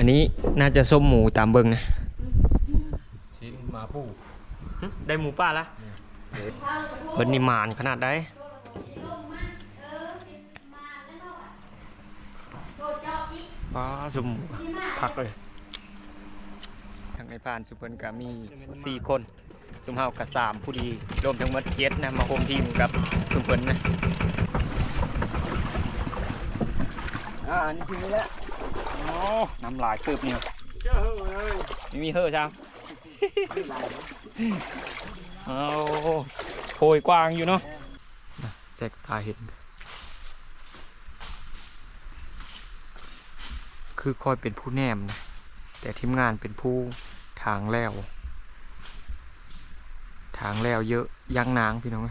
อันนี้น่าจะส้มหมูตามเบิงนะ ชิ้นมาผู้หึได้หมูป้าละเพิ่นนี่หมานขนาดได้ป้าส้มหมูคักเลยทางในพานสุเพิ่นก็มีสี่คนสุมเฮากับสามผู้ดีรวมทั้งหมดเจ็ดนะมาโฮมทีมกับสุเพิ่นนะอ่าอันนี้ชิ้นนี้แหละโอ้ น้ำลายตืบเนี่ยไม่มีเฮ้อจ้าเอาโพยกว้างอยู่เนาะเสกตาเห็น คือคอยเป็นผู้แนมนะ แต่ทีมงานเป็นผู้ทางแล้ว ทางแล้วเยอะยังนางพี่น้อง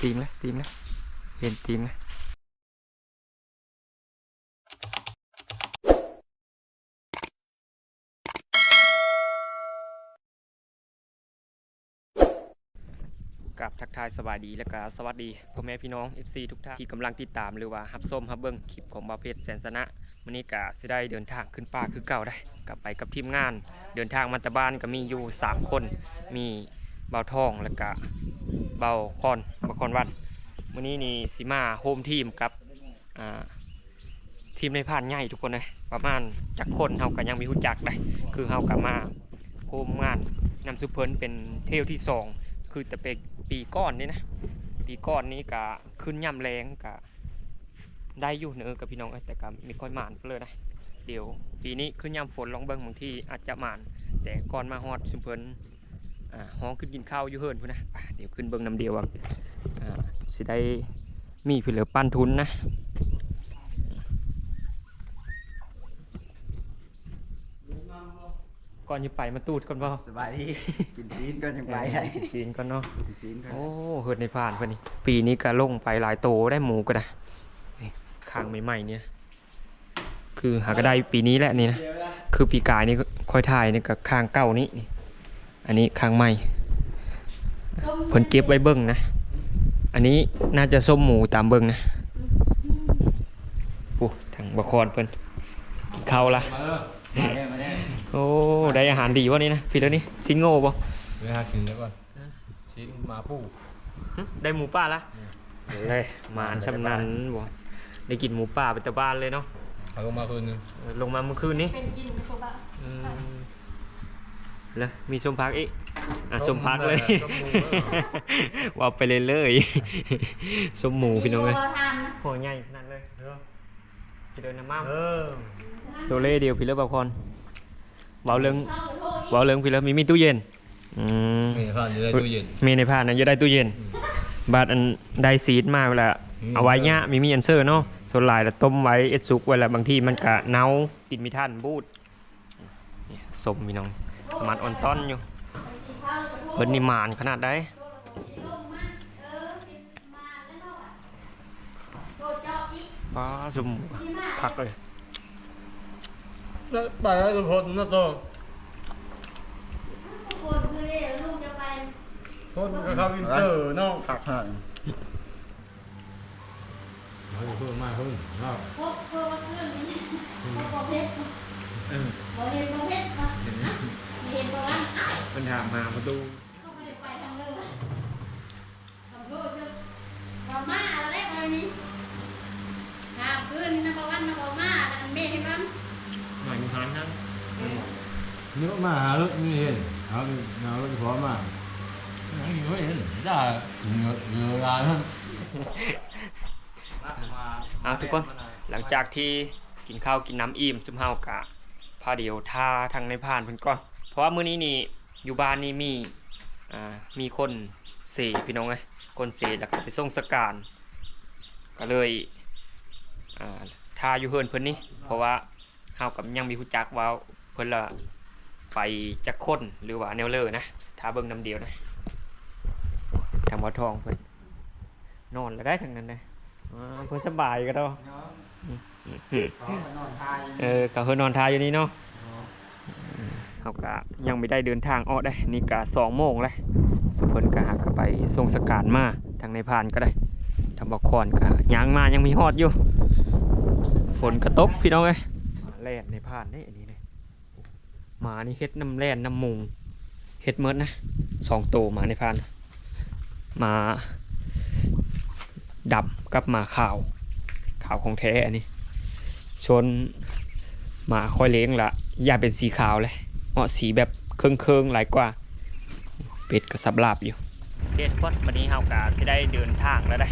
ตีนเลยตีนเลยเห็นตีนเลย กับ ทักทายสบายดีและก็สวัสดีพ่อแม่พี่น้อง FC ทุกท่านที่กำลังติดตามหรือว่าฮับส้มฮับเบิ้งคลิปของบาเพชรแสนสนะวันนี้ก็สิได้เดินทางขึ้นป่าคือเก่าได้ กลับไปกับทีมงาน เดินทางมาตะบ้านก็มีอยู่ 3 คน มีเบาทองแล้วก็เบาคอนเบาคอนวัดวันนี้นี่สิมาโฮมทีมกับทีมในผ่านใหญ่ทุกคนเลยประมาณจากคนเฮาก็ยังมีหุ่นจักได้ คือเฮาก็มาโฮมงานนำซุปเพิ่นเป็นเที่ยวที่สอง คือแต่เป็นปีก้อนนี่นะ ปีก้อนนี้ก็ขึ้นย่ำแรงก็ได้อยู่เนอะกับพี่น้องแต่ก็ไม่ค่อยหมานเลยนะเดี๋ยวปีนี้ขึ้นย่ำฝนลองเบิ้งบางที่อาจจะหมาน แต่ก่อนมาฮอดชุมเพลินห้องขึ้นกินข้าวอยู่เฮิรนพุ่นนะเดี๋ยวขึ้นเบิ้งน้ำเดียวว่าสิได้มีพี่เหลือปั้นทุนนะ ก่อนจะไปมาตูดก่อนบ่สบายดี กินซีนก็ยังไปเออกินซีนก่อนเนาะกินซีนก็โอ้เฮิดในผ่านเพื่อนนี่ปีนี้ก็ลงไปหลายโตได้หมูก็ได้นี่ข้างใหม่ๆเนี่ย คือหาก็ได้ปีนี้แหละนี่นะคือปีกายนี่ก็ค่อยถ่ายนี่กับข้างเก่านี้นี่อันนี้ข้างใหม่เพิ่นเก็บไว้เบิ้งนะอันนี้น่าจะส้มหมูตามเบิ้งนะปูทางบะคอนเพิ่นกินข้าวละมาเลยมาได้มาได้โอ้ได้อาหารดีวะนี่นะพี่แล้วนี่ชิ้นโง่ปะไปหากินแล้วก่อนชิ้นมาผู้หึได้หมูป่าละเลยหมานชำนาญบ่ได้กินหมูป่าไปแต่บ้านเลยเนาะเอาลงมาคืนนึงเออลงมาเมื่อคืนนี้เป็นกินโซบะอืมแล้วมีส้มพักอีกอะส้มพักเลยว่าไปเลยเลยๆส้มหมูพี่น้องเลยทานนะหัวใหญ่ขนาดเลยจะเดินน้ำมันเออโซเล่เดียวพี่เลิฟบาคอน เบาเรื่องเข้าไปโทษอีกเบาเรื่องพี่เลิฟมีมีตู้เย็นอืมนี่ผ่านอยู่ในตู้เย็นมีในผ้านะจะได้ตู้เย็น บาดอันได้ซีดมาเวลาอืมเอาไว้เนี้ยมีมีอันเซอร์เนาะส่วนหลายแล้วต้มไว้เอ็ดซุกไว้แล้วบางทีมันกะเน่ากินมีท่านบูดเนี่ยสมพี่น้องสมาร์ทออนต้อนอยู่เข้าไปโทษเพิ่นนี่หมานขนาดได้ลงมาเออติดมาแล้วเนาะโดดเจาะอีกป้าสมที่มาคักเลย แล้วไปแล้วทุกคนนะตัวคนคือเรียกลูกจะไปคนก็เข้าอินเตอร์น้องผักห่างเฮ้ยเพิ่มมากขึ้นเนาะพบเพื่อว่าเพื่อนนี่พบบ่เพชรบ่เห็นบ่เพชรนะเห็นบ่ว่าอ้าวเพิ่นถามหาประตูเขาไม่ได้ไปทางเดิมทำโทษจะบ่มาแล้วได้มานี่หาเพื่อนนะบ่วันนะบ่มาอันเมฆให้บ้าง หน่อยมีหานทั้งเนื้อมาหารถนี่เห็นเอาเอารถพร้อมมาอันนี้ไม่เห็นจ้าเนื้อเนื้อลายท่านอาทุกคนหลังจากที่กินข้าวกินน้ำอิ่มซุมเฮากะพาเดียวทาทางในผ่านเพิ่นก่อน เพราะว่ามื้อนี้นี่อยู่บ้านนี่มีอ่ามีคนเสพี่น้องเอ้ยคนเสแล้วก็ไปส่งสการก็เลยอ่าทาอยู่เฮิรนเพิ่นนี่เพราะว่า เฮากับยังมีผู้จักว่าเพิ่นละไปจักคนหรือว่าแนวเลอนะทาเบิ่งน้ำเดียวนะทางบ่อทองเพิ่นนอนแล้วได้ทั้งนั้นเลยอ่าเพิ่นสบายก็ดอกนอนทายเออก็เพิ่นนอนทาอยู่นี่เนาะเฮาก็ยังไม่ได้เดินทางออกได้ นี่ก็2โมงแล้วสุเพิ่นก็หากนไปส่งสการมาทางในพานก็ได้ทางบ่คอนก็ยังมายังมีฮอดอยู่ ฝนกระตกพี่น้องเอ้ยมาแล่ นในผ่านนี่อันนี้เลยหมานี่เฮ็ดน้ำแล่นน้ำมุงเฮ็ดเมิดนะสองตัวหมาในผ่านหมาดำกับหมาขาว ขาวของแท้อันนี้ชนหมาค่อยเลี้ยงละอย่าเป็นสีขาวเลยเหมาะสีแบบเคืองเคืองๆหลายกว่าเป็ดก็สับลาบอยู่เด็ดก่อนวันนี้เฮากะสิได้เดินทางแล้วได้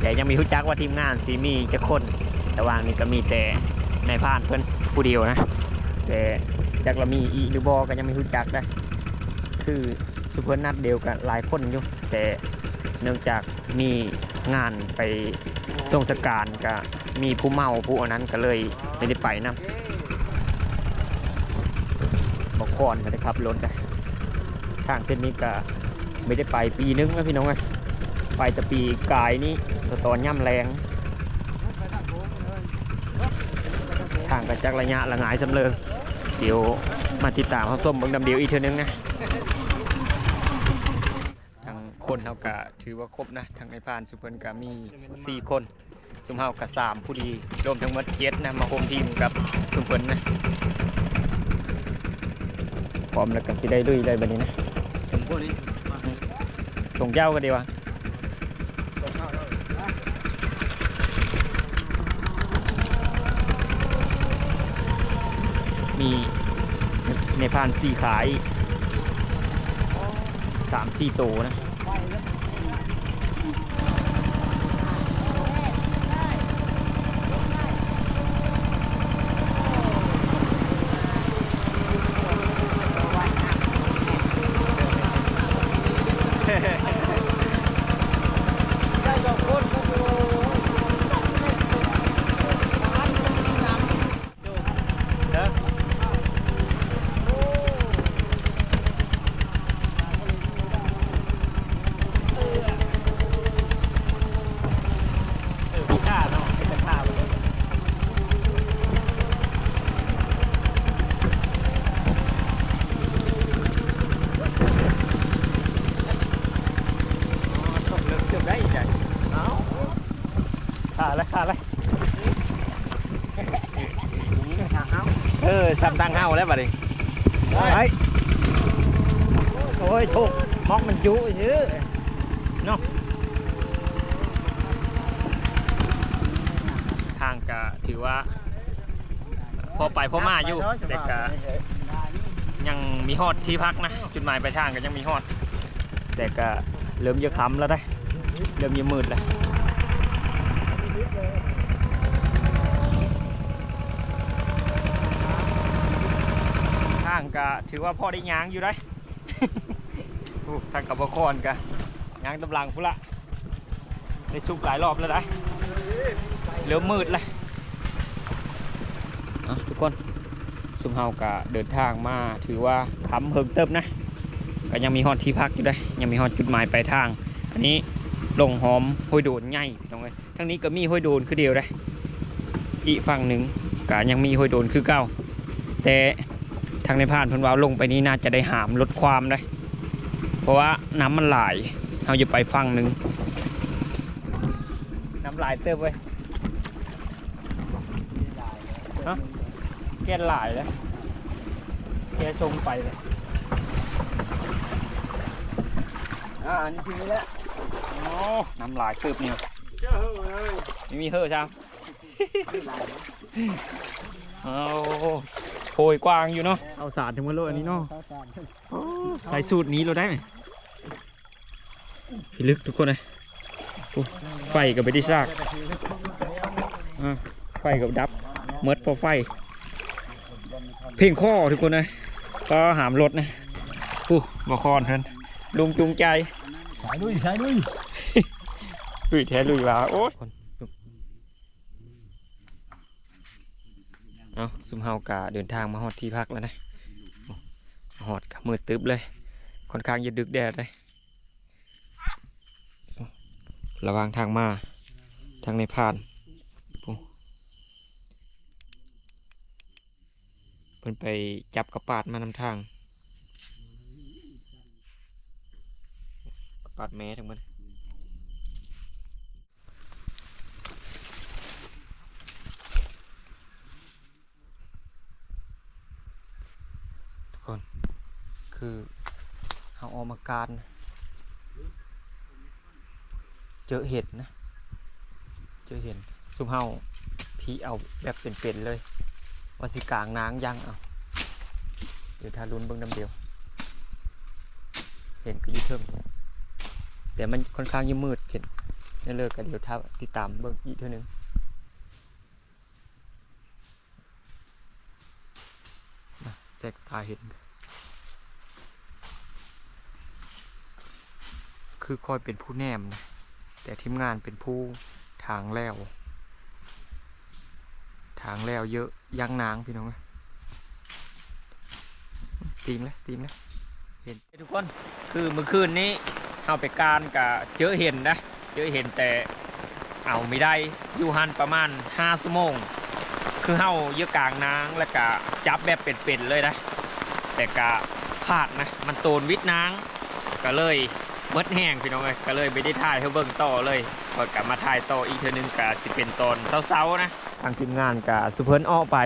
แต่ยังมีผู้จักว่าทีมงานสีมีจะคนแต่วางนี้ก็มีแต่ ในายพรานเพื่อนผู้เดียวนะ แต่จักเรามีอีหรือบอก็ยังไม่รู้จักได้ คือสุเพื่อนนัดเดียวกันหลายคนอยู่ แต่เนื่องจากมีงานไปส่งสการก็มีผู้เมาผู้อันนั้นก็เลยไม่ได้ไปนะบอกก่อนก็ได้ขับรถได้ทางเส้นนี้ก็ไม่ได้ไปปีนึงแล้วพี่น้องไงไปแต่ปีกายนี้ตอนย่ำแรง ทางกระจักระยะละงายสำเริงเดี๋ยวมาติดตามเขาส้มเบางดำเดียวอีกเทื่อนึงนะทางคนเขากะถือว่าครบนะทางในพรานสุพรรณกะมีสี่คนสุมเฮากะสามผู้ดีรวมทั้งหมดเจ็ดนะมาโฮมทีมกับสุพรรณนะพร้อมแล้วก็สิได้ลุยเลยบัดนี้นะผมพวกนี้ส่งเจ้ากันดีวะ มีในพานสี่ขายสามสี่ตัวนะ เด้อเออมีค่าเนาะเป็นค่าไปเลยตกเลิกเกือบได้อีกจ้ะเอาค่าแล้วค่าแล้ว เออซ้ำตั้งเฮาแล้วบัดนี้ไปโอ้ย ถูกมอกมันจุซื้อเนาะทางก็ถือว่า พอไปพอมาอยู่แต่ก็ยังมีฮอดที่พักนะ จุดหมายปลายทางก็ยังมีฮอด แต่ก็เริ่มจะคำแล้วได้ เริ่มจะมืดแล้วทางก็ถือว่าพอได้ยางอยู่ได้ ทางกับบคอนกะย้างตำลังพุละได้สุกหลายรอบแล้วได้เริ่มมืดเลยทุกคนสุมเฮากะเดินทางมาถือว่าค้ำเฮิงเติบนะก็ยังมีฮอดที่พักอยู่ได้ ยังมีฮอดจุดหมายปลายทาง อันนี้ลงหอมห้วยโดนใหญ่พี่น้องเลยทั้งนี้ก็มีห้วยโดนคือเดียวได้อีกฝั่งหนึ่งก็ยังมีห้วยโดนคือเก้าแต่ทางในพานพนว่าลงไปนี่น่าจะได้หามลดความได้ ราะว่าน้ำมันหลายเราจะไปฟังหนึ่งน้ำหลายเติมไว้ฮะแกนหลายแล้วแกทรงไปเลยอ่าอันนี้ชีวิตแล้วโอ้น้ำหลายเติบเนี่ยไม่มีเฮ่อช่างเอาโพยกว้างอยู่เนาะเอาสารถึงมาโลอันนี้เนาะโอ้ใส่สูตรนี้เราได้ไหม พี่ลึกทุกคนเลยโอ้ไฟกับไปที่ซากอ่าไฟกับดับเมิดพอไฟ เพลงข้อทุกคนเลยก็หามรถนะอู้บอคอนเพิ่นลุงจูงใจสายลุยสายลุยลุยแท้ลุยว่าโอ้ยเอาซุมเฮากะเดินทางมาฮอดที่พักแล้วนะโอ้ฮอดกับมืดตึ๊บเลยค่อนข้างจะดึกแดดเลย ระวางทางมา ทางในผ่านเพิ่นไปจับกระปาดมานำทาง กระปาดแม่ทั้งมันทุกคน คือเอาออกมาการนะ เจอเห็ดนะ เจอเห็ดซุมเฮาพี่เอาแบบเป็นๆเลยว่าสิกลางนางยังเอาเดี๋ยวถ้าลุ้นเบิ่งน้ำเดียว เห็นก็ยุ่เทิงแต่มันค่อนข้างยิ่มืดเห็นนี่เลิกกันเดี๋ยวถ้าติดตามเบิ่งอีกเท่านึงนะแซกตาเห็น คือคอยเป็นผู้แนมนะ แต่ทีมงานเป็นผู้ทางแล้ว ทางแล้วเยอะยังนางพี่น้องเอ้ยตีมเลยตีมเลยเห็นทุกคนคือเมื่อคืนนี้เข้าไปการกับเจอเห็นนะ เจอเห็นแต่เอาไม่ได้อยู่หันประมาณ5ชั่วโมง คือเฮาเยอะกลางนางแล้วก็จับแบบเป็นๆเลยนะแต่กะพลาดนะ มันโตนวิทย์นางก็เลย เมดแห้งพี่น้องเอ้ยก็เลยไม่ได้ถ่ายให้เบิ่งต่อเลยพอกลับมาถ่ายต่ออีกเทือนึงกะสิเป็นตอนเช้าๆนะทางทีมงานกะสุเพิ่นอ้อไป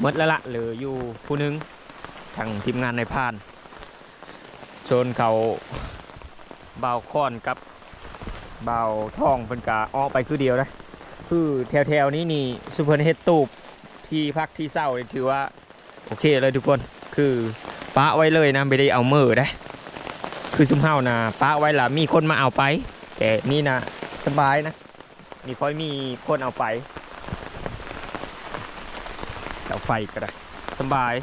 เมดแล้วละเหลืออยู่ผู้หนึงทางทีมงานในพานโซนเขาเบาค้อนกับเบาทองเพิ่นกะอ้อไปคือเดียวนะคือแถวๆนี้นี่สุเพิ่นเฮ็ดตูบที่พักที่เศร้าถือว่าโอเคเลยทุกคนคือปะไว้เลยนะไม่ได้เอามือได้ คือซุมเฮานะปะไว้ละมีคนมาเอาไป แต่นี่นะสบายนะ มีค่อยมีคนเอาไปเตาไฟก็ได้สบาย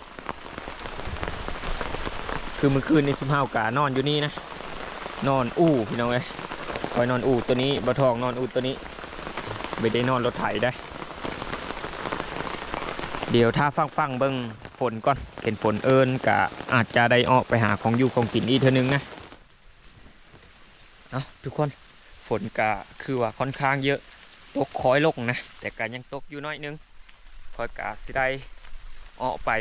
คือเมื่อคืนในซุมเฮากะนอนอยู่นี่นะ นอนอู่พี่น้องเอ้ยคอยนอนอู่ตัวนี้บะทองนอนอู่ตัวนี้ไม่ได้นอนรถไถได้ เดี๋ยวถ้าฟังฟังเบิ้งฝนก่อนเห็นฝนเอิญกะอาจจะได้ออกไปหาของอยู่ของกินอีกเท่านึงนะ เอาทุกคนฝนกะคือว่าค่อนข้างเยอะตกคอยลงนะ แต่กะยังตกอยู่น้อยนึงคอยกาสิได้ออกไป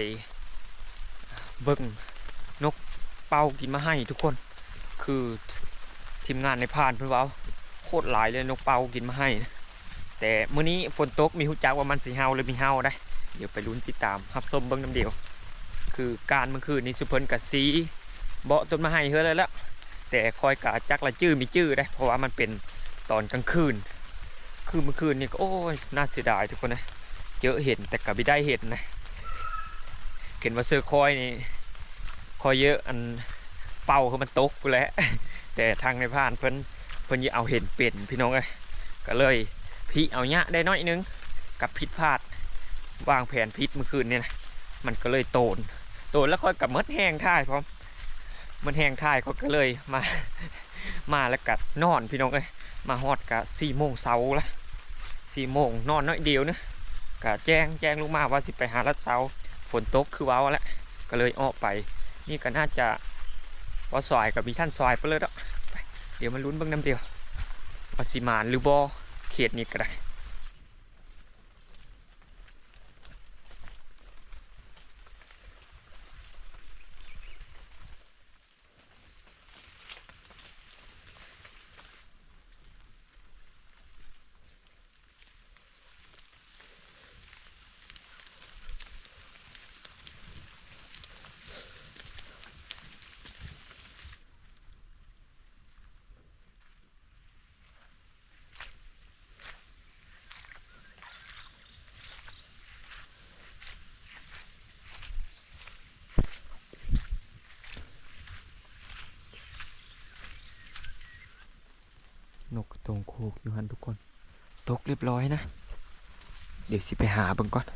เบิ่งนกเป่ากินมาให้ทุกคน คือทีมงานในพานเพื่อนว่าโคตรหลายเลยนกเป่ากินมาให้นะแต่มื้อนี้ฝนตกมีหูจักว่ามันสีเฮาหรือมีเฮาได้ เดี๋ยวไปลุ้นติดตามฮับส้มเบิ่งน้ำเดียว คือการเมื่อคืนนี้สุเพิ่นกับสีเบาะต้นมาให้เฮ้ยเลยแล้ว แต่คอยกาจักละจื้อมีจื้อได้ เพราะว่ามันเป็นตอนกลางคืน คือเมื่อคืนนี่ก็โอ้ยน่าเสียดายทุกคนนะเยอะเห็นแต่กับไม่ได้เห็นนะเห็นว่าเซอร์คอยนี่คอยเยอะอันเป่าคือมันตกไปแล้วแต่ทางในพานเพิ่นเพิ่นยังเอาเห็นเป็นพี่น้องเอ้ยก็เลยพี่เอาเนี้ยได้น้อยนึงกับพิษพลาดวางแผนพิษเมื่อคืนเนี่ยนะมันก็เลยโตน โตนแล้วค่อยกับมดแห้งท่ายพร้อม มันแห้งท่ายเขาก็เลยมา มาแล้วกัดนอนพี่น้องเอ้ยมาฮอดกะสี่โมงเช้าละสี่โมงนอนน้อยเดียวนะก็แจ้งแจ้งลูกมาว่าสิไปหาลัดเสาฝนตกคือว้าวแหละก็เลยออกไป นี่ก็น่าจะว่าซอยกับมีท่านซอยไปเลยแล้วเดี๋ยวมาลุ้นเบิ่งน้ำเดียวว่าสิมานหรือบอเขตนี้ก็ได้ โคกอยู่หันทุกคน ตกเรียบร้อยนะ เดี๋ยวสิไปหาเบิ่งก่อน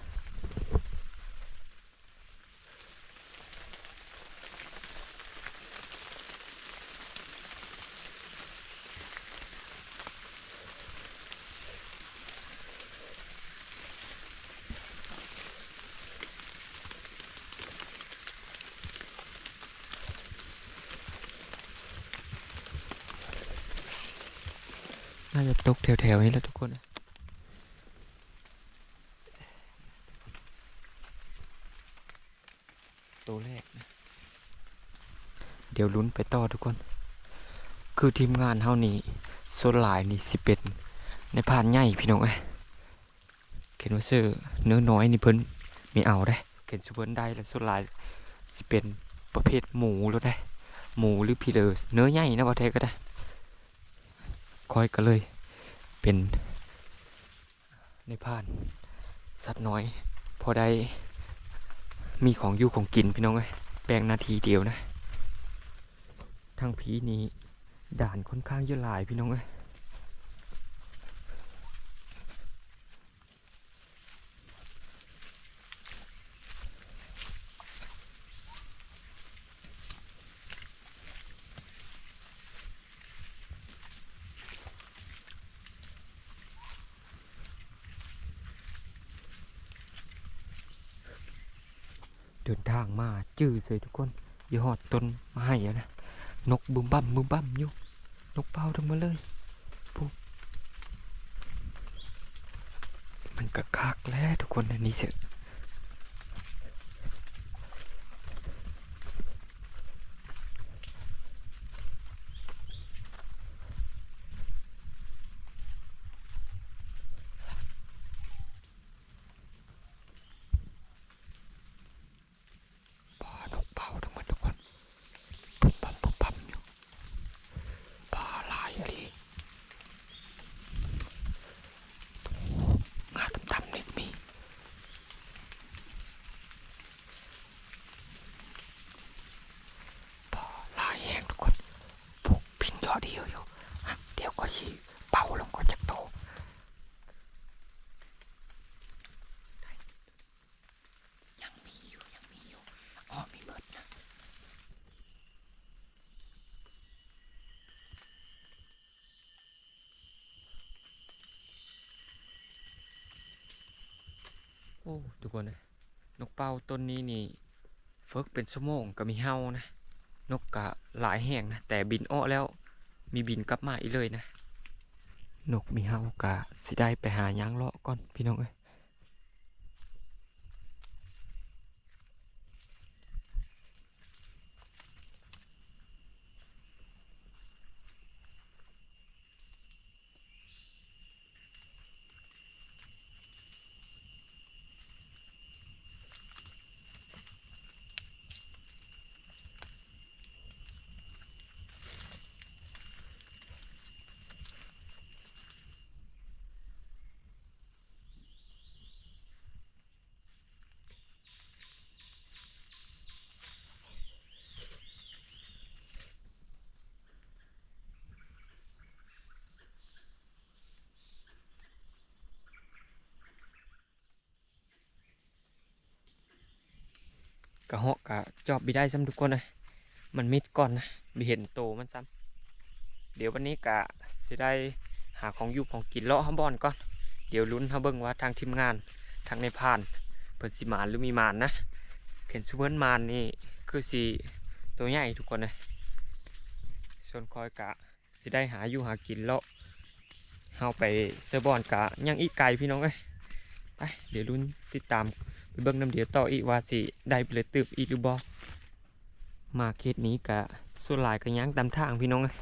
ตกแถวๆนี้แล้วทุกคนตัวแรกนะเดี๋ยวลุ้นไปต่อทุกคน คือทีมงานเท่านี้โซนหลายนี่สิเป็นในผ่านใหญ่พี่น้องเอ้ยเขียนว่าเสื้อเนื้อน้อยนี่เพิ่นมีเอาได้เขียนสุเพิ่นได้แล้วโซนหลายสิเป็นประเภทหมูแล้วได้ หมูหรือพีเลอร์เนื้อใหญ่นะบ่แท้ก็ได้คอยก็เลย เป็นในพาน สัตว์น้อย พอได้มีของอยู่ของกินพี่น้องไอ้แปลงนาทีเดียวนะ ทางผีนี้ด่านค่อนข้างเยอะหลายพี่น้องเอ้ย เดินทางมา จืดเลยทุกคนอย่าหอดต้นมาให้อะนะนกบึมบั่มบึมบั่มอยู่นกเป่าทั้งมาเลยปุ๊บมันกระคักแล้วทุกคนอันนี้เสร็จปลานกเป่าทั้งหมดทุกคนปุ๊บปั๊บปุ๊บปั๊บอยู่ปลาหลายอะไรงาต่ำๆนี่มี พอลายแห้งทุกคนพ วกพินยอเดียวอยู่อะเดี๋ยวก็ชีเป่าลงก็จะโตยังมีอยู่ ยังมีอยู่ อ๋อ มีเบิดนะโอ้ทุกคนนะนกเป่าต้นนี้นี่เฟิกเป็นชั่วโมงก็มีเฮานะ นกกะหลายแห่งนะ แต่บินอ้อแล้ว มีบินกลับมาอีกเลยนะนกมีเฮากะสิได้ไปหาหยางเลาะก่อนพี่น้องเอ้ย กะเหาะกะจอบบิได้ซ้ำทุกคนเลยมันมิดก่อนนะบิเห็นโตมันซ้ำเดี๋ยววันนี้กะสิได้หาของอยู่ของกินเลาะห้าบอนก่อน เดี๋ยวลุ้นเขาเบิ่งว่าทางทีมงานทางในพานเพิ่นสิมานหรือมีมานนะเห็นซูเปอร์มานนี่คือสิตัวใหญ่ทุกคนเลยส่วนคอยกะสิได้หาอยู่หากินเลาะเฮาไปเซอร์บอนกะยังอีกไกลพี่น้องเอ้ยไปเดี๋ยวลุ้นติดตาม เบิ่งน้ำเดียวต่ออีกว่าสิได้ไปเลยตืบอีกหรือบ่มาเคสนี้กะส่วนหลายก็ยังตามทางพี่น้องเอ้ย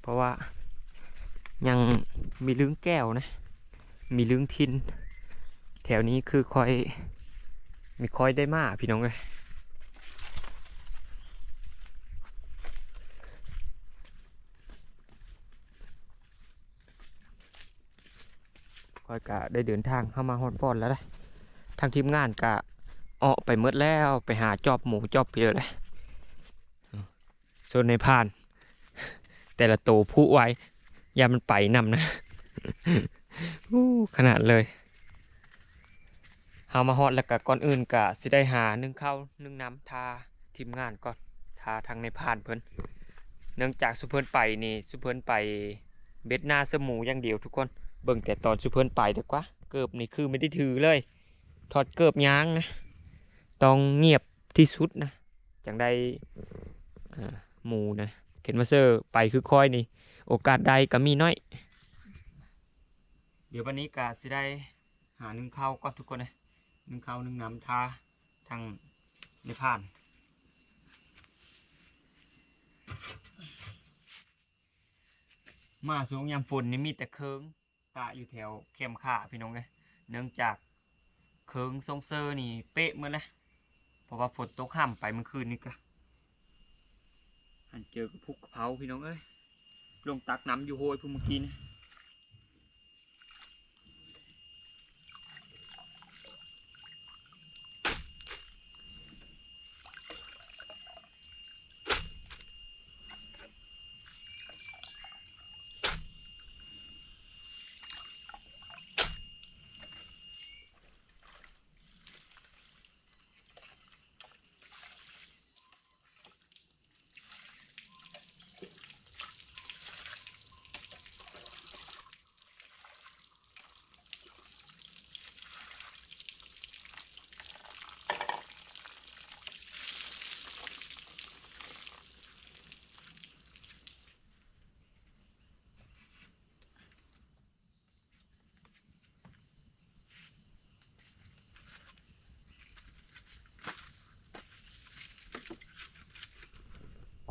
เพราะว่ายังมีลึงแก้วนะ มีลึงทิน แถวนี้คือคอย มีคอยได้มาพี่น้องเลยคอยกะได้เดินทางเข้ามาฮอดบอนแล้วเลย ทางทีมงานกะออกไปเมดแล้วไปหาจอบหมูจอบเพียเลยส่วนในพาน แต่ละโตวผู้ไว้ยามันไปนำนะขนาดเลยเฮามาฮอดแล้วก็ก่อนอื่นก็สิได้หานึ่งข้าวนึ่งน้ำทาทีมงานก่อนทาทางในพานเพิ่นเนื่องจากสุเพิ่นไปนี่สุเพิ่นไปเบ็ดหน้าสมูอย่างเดียวทุกคน เบิ่งแต่ตอนสุเพิ่นไปดีกว่า เกิบนี่คือไม่ได้ถือเลย ถอดเกิบยางนะต้องเงียบที่สุดนะจังได้หมูนะเข็นมาเซอร์ไปคือคอยนี่ โอกาสใดก็มีน้อย เดี๋ยววันนี้กาสิได้หาหนึ่งข้าวก่อนทุกคนเลยหนึ่งข้าวหนึ่งน้ำทาทางในผ่านมาช่วงยามฝนนี่มีแต่เคิงตาอยู่แถวเข้มข่าพี่น้องเลยเนื่องจาก เคิงทรงเซอร์นี่เป๊ะเมื่อนะเพราะว่าฝนตกห้ามไปเมื่อคืนนี้ก็หันเจอกับพุกกระเพราพี่น้องเอ้ยลงตักน้ำอยู่โหยพุ่มเมื่อกี้นะ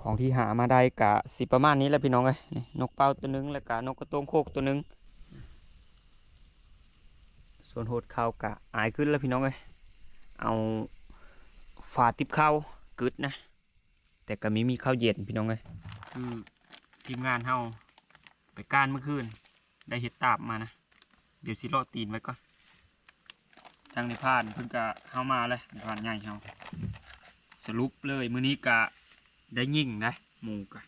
ของที่หามาได้กะสิประมาณนี้แหละพี่น้องเอ้ยนี่นกเป้าตัวหนึงแล้วก็นกกระโตงโคกตัวหนึง ส่วนโหดข้าวกะอายขึ้นแล้วพี่น้องเอ้ยเอาฝาติบข้าวกึดนะ แต่ก็มีมีข้าวเย็นพี่น้องเอ้ยคือทีมงานเฮาไปก้านเมื่อคืน ได้เห็ดตาบมานะ เดี๋ยวสิเลาะตีนไว้ก่อนทางในพานเพิ่งกะเฮามาเลยในพานใหญ่เฮาสรุปเลยมื้อนี้กะ ได้ยิ่งนะหมูกะ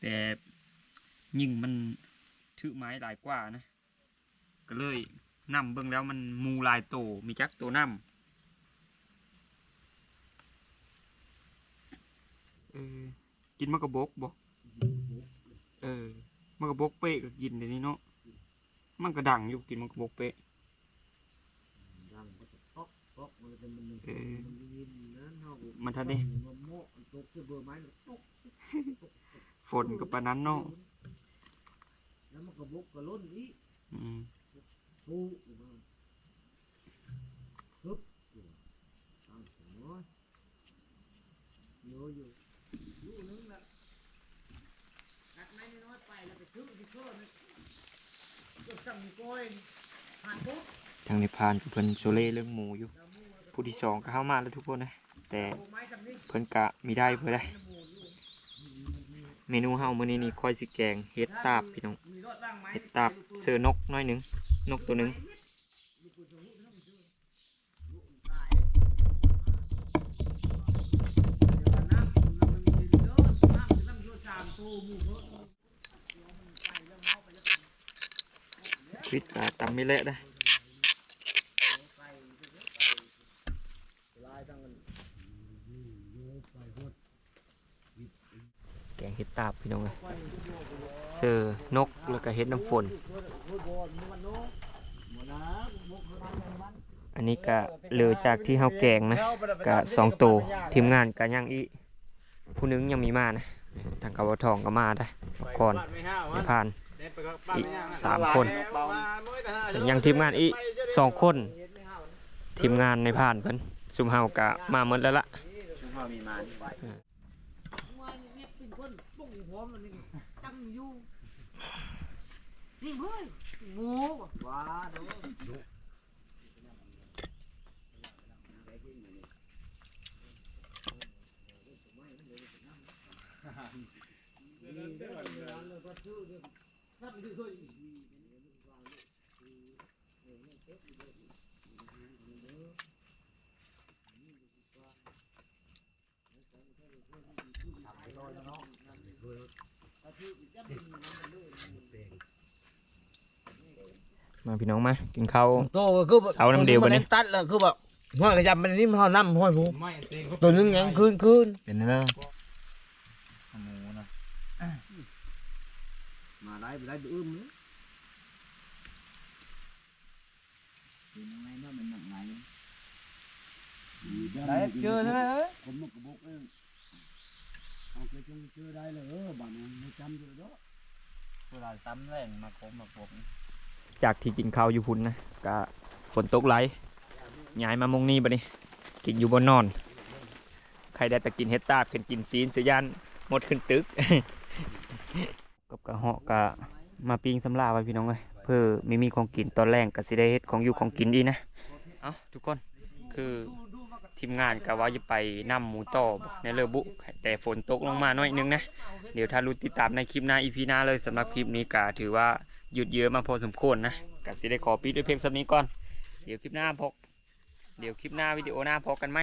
แต่ยิ่งมันถือไม้หลายกว่านะ ก็เลยนำเบิ่งแล้วมันมูหลายโตมีจักตัวนำเออกินมะกระบกบ่เออมะกระบกเป๊ะก็กินเดี๋ยวนี้เนาะมันก็ดังอยู่กินมะกระบกเป๊ะ ป๊อกป๊อกมันจะมันเออมันยินนั้นเฮามันทันได้มันโม่ตกที่เบอร์ไม้มันตกฝนก็ปานนั้นเนาะแล้วมันก็บกก็ล้นอีกอืมปูอยู่มาฮึบอยู่ตั้งหัวอยู่อยู่อยู่นึงละกัดไม้น้อยๆไปแล้วไปซื้อที่เครื่องนี่ก็สั่งก้อยผ่านปุ๊บทางในพานเพิ่นโซเล่เรื่องหมูอยู่ ผู้ที่สองก็เข้ามาแล้วทุกคนนะแต่เพิ่นกะมีได้เพื่อได้ เมนูเฮามื้อนี้นี่ค่อยสิแกงเฮ็ดตาบพี่น้องมีรถบ้างไหมเฮ็ดตาบเสือนกน้อยหนึ่งนกตัวหนึ่งวิทย์กะตำไม่เละได้แกงเฮ็ด ตาบพี่น้องเลยเสือนกแล้วก็เฮ็ดน้ำฝน อันนี้ก็เหลือจากที่เฮาแกงนะก็สองตัวทีมงานก็ยังอีผู้นึงยังมีมานะทางกบทองก็มาได้ก่อนในผ่านอีสามคนยังทีมงานอีสองคน ทีมงานในผ่านเพิ่นซุมเฮากะมาหมดแล้วล่ะ ชุมพรมีมา ว่า เงียบเป็นคนปุ้งพร้อมมันนี่ตั้งอยู่นี่เฮ้ยหมูว้าดู มาพี่น้องมากินข้าว โตก็คือแบบเสาน้ำเดียวกันนี่ มัตัดแล้วคือแบบห้อยกระยำมันนี่มันห่อน้ำห้อยผูตัวนึงยังคืนคืนเป็นเรื่องหมูนะมาได้ไปได้ดูอึ้มเลยได้เจอใช่ไหมเอ้ยผมมันกระบอกเองเอาไปจงเจอได้เลยเออบ้านนั้นไม่จำอยู่แล้วเวลาซ้ำแรงมาคมมาผม จากที่กินข้าวอยู่พุ่นนะก็ฝนตกไหลย้ายมามงนี้บัดนี้ กินอยู่บนนอน ใครได้แต่กินเฮ็ดตาบเพิ่นกินซีนสยยันหมดขึ้นตึกกับกะเหาะกะมาปิ้งสำลาไว้พี่น้องเอ้ยเพื่อไม่มีของกินตอนแรกก็สิได้เฮ็ดของอยู่ของกินดีนะเอาทุกคนคือทีมงานก็ว่าจะไปนำหมูต่อในเรือบุ แต่ฝนตกลงมาหน่อยนึงนะ เดี๋ยวถ้ารู้ติดตามในคลิปหน้าอีพีหน้าเลยสำหรับคลิปนี้ก็ถือว่า หยุดเยอะมาพอสมควรนะกับสิได้ขอปิดด้วยเพลงสักนี้ก่อน เดี๋ยวคลิปหน้าพกเดี๋ยวคลิปหน้าวิดีโอหน้าพกกันไหม